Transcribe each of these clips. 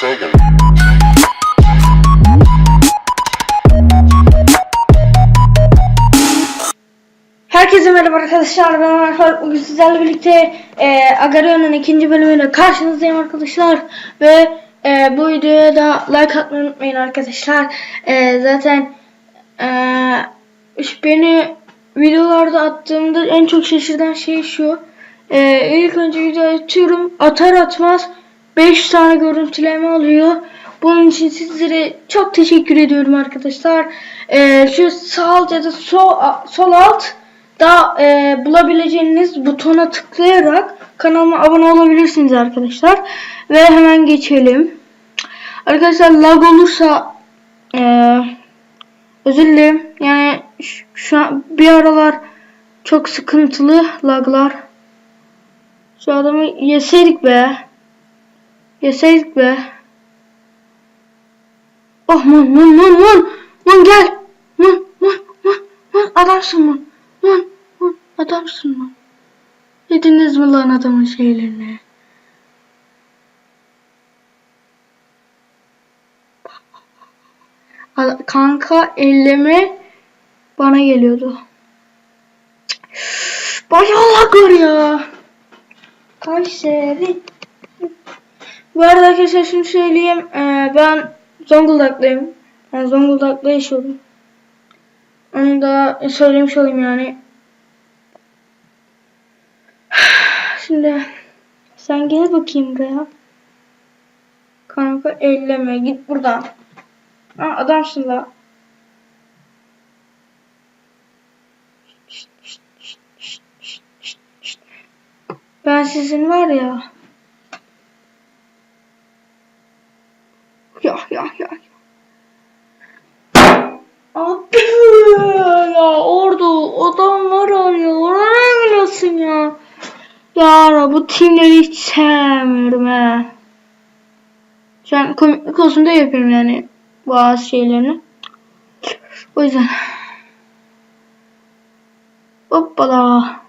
Sega. Herkese merhaba arkadaşlar ben Arfar bugün sizlerle birlikte e, Agarion'un ikinci bölümüyle karşınızdayım arkadaşlar. Ve e, bu videoya da like atmayı unutmayın arkadaşlar. E, zaten e, beni videolarda attığımda en çok şaşırtan şey şu. E, ilk önce video atıyorum atar atmaz 5 tane görüntüleme alıyor bunun için sizlere çok teşekkür ediyorum arkadaşlar E, şu sağ alt ya da sol, sol alt da e, bulabileceğiniz butona tıklayarak kanalıma abone olabilirsiniz arkadaşlar. Ve hemen geçelim. Arkadaşlar lag olursa e, özür dilerim. Yani şu an bir aralar çok sıkıntılı laglar. Şu adamı yeseydik be. Yeseydik be. Oh man man man man. Man gel. Man man man man adamsın man. Lan, lan adamsın lan. Yediniz mi lan adamın şeylerini? Kanka elleme bana geliyordu. Bayağı lag var ya. Kayseri. Bu arada arkadaşlar şunu söyleyeyim. Ee, ben Zonguldak'tayım. Yani Zonguldak'ta yaşıyorum. Onu da söylemiş olayım yani. Şimdi sen gel bakayım buraya. Kanka elleme git buradan. Ha, adamsın la. Ben sizin var ya. Ya ya. Abi ya orada adam var ya oraya gidiyorsun ya. Ya bu timleri hiç sevmiyorum he. Şu an komiklik olsun da yapıyorum yani bazı şeylerini. O yüzden. Hoppala.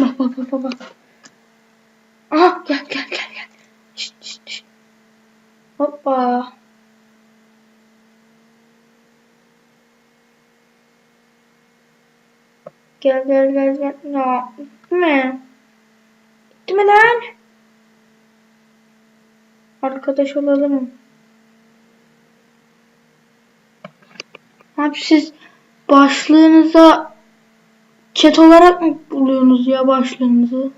Bak bak bak bak. bak. Aha gel gel gel gel. Şşt, şşt, şşt. Hoppa. Gel gel gel gel. Mi? Gitti mi lan? Arkadaş olalım. Abi siz başlığınıza chat olarak mı buluyorsunuz ya başlığınızı?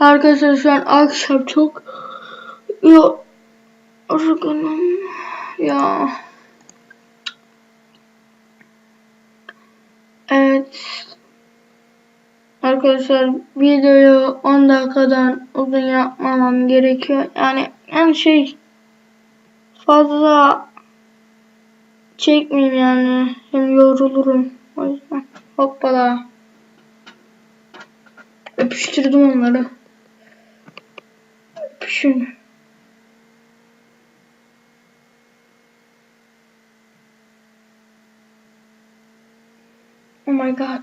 Arkadaşlar şu an akşam çok ya Arıganım ya Evet Arkadaşlar videoyu 10 dakikadan uzun yapmamam gerekiyor. Yani en şey fazla çekmeyeyim yani. Hem yorulurum. O yüzden hoppala. Öpüştürdüm onları. Öpüşün. Oh my god.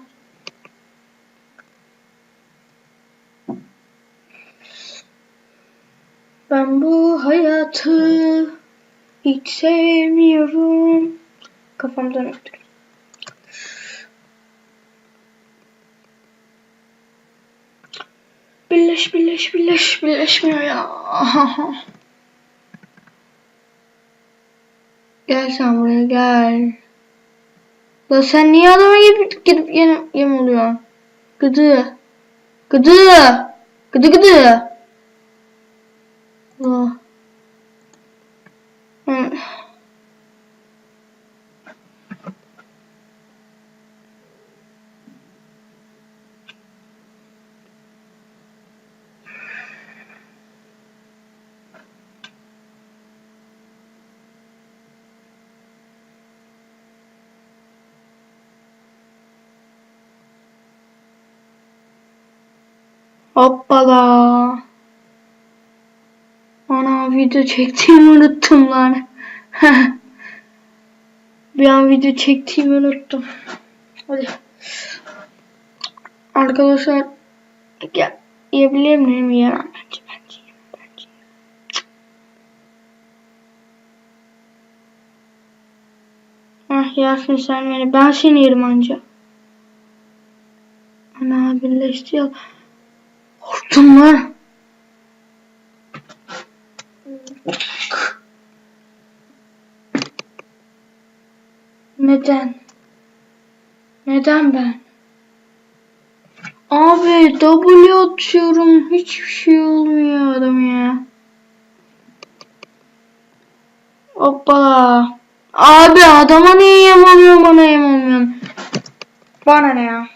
Ben bu hayatı hiç sevmiyorum. Kafamdan öptüm. Birleş birleş birleş birleşmiyor ya. gel sen buraya gel. La sen niye adama gidip gidip yem, yem oluyorsun? Gıdı. Gıdı. Gıdı gıdı. La. Hoppala. Ana video çektiğimi unuttum lan. bir an video çektiğimi unuttum. Hadi. Arkadaşlar gel. Yiyebilir miyim? Bence yemem. Ah yersin sen beni. Ben seni yerim anca. Ana birleşti ya. Korktum lan. Neden? Neden ben? Abi W atıyorum. Hiçbir şey olmuyor adam ya. Hoppala. Abi adama niye yem alıyorsun bana yem almıyorsun? Bana ne ya?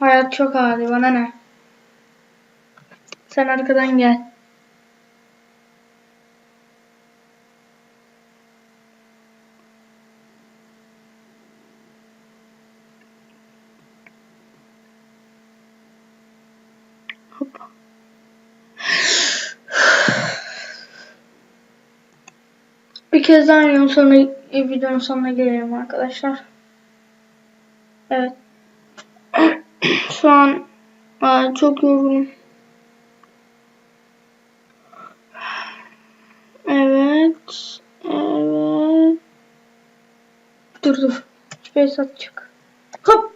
Hayat çok adi bana ne? Sen arkadan gel. Hop. Bir kez daha videonun sonuna, videonun sonuna gelelim arkadaşlar. Evet. Şu an çok yorgunum. Evet. Evet. Dur dur. Space atacak. Hop.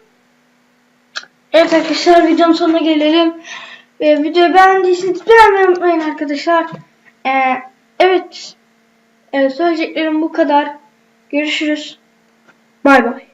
Evet arkadaşlar videonun sonuna gelelim. Ee, videoyu beğendiyseniz beğenmeyi unutmayın arkadaşlar. Ee, evet. Ee, söyleyeceklerim bu kadar. Görüşürüz. Bay bay.